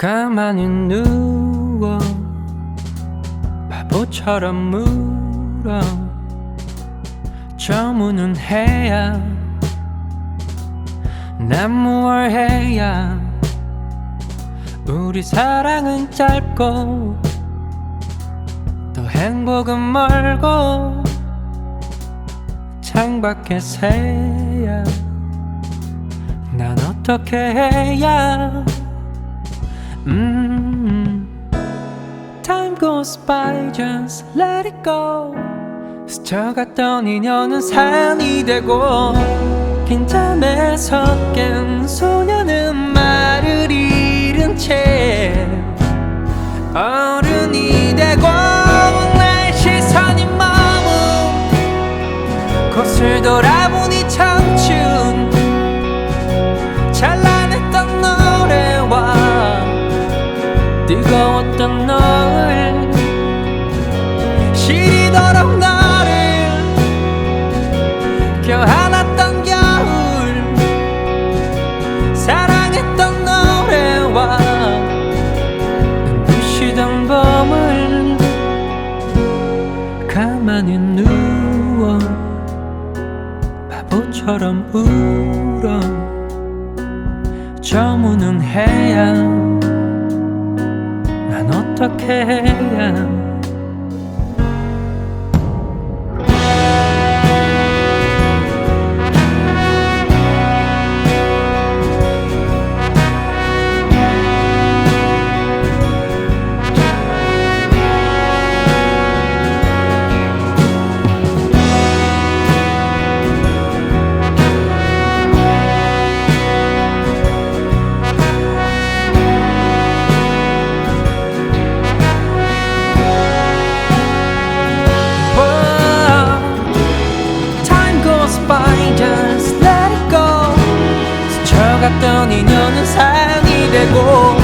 가만히 누워 바보처럼 물어 저 문은 해야 난 무얼 해야 우리 사랑은 짧고 또 행복은 멀고 창밖에 새야. 난 어떻게 해야 음 Time goes by just let it go 스쳐갔던 인연은 산이 되고 긴 잠에 섞인 가만히 누워 바보처럼 울어. 저 문은 해야. 난 어떻게 해야 산이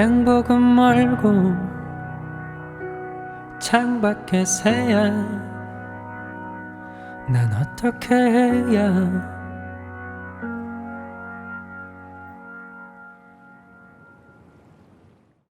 행복은 멀고 창밖에 새야. 난 어떻게 해야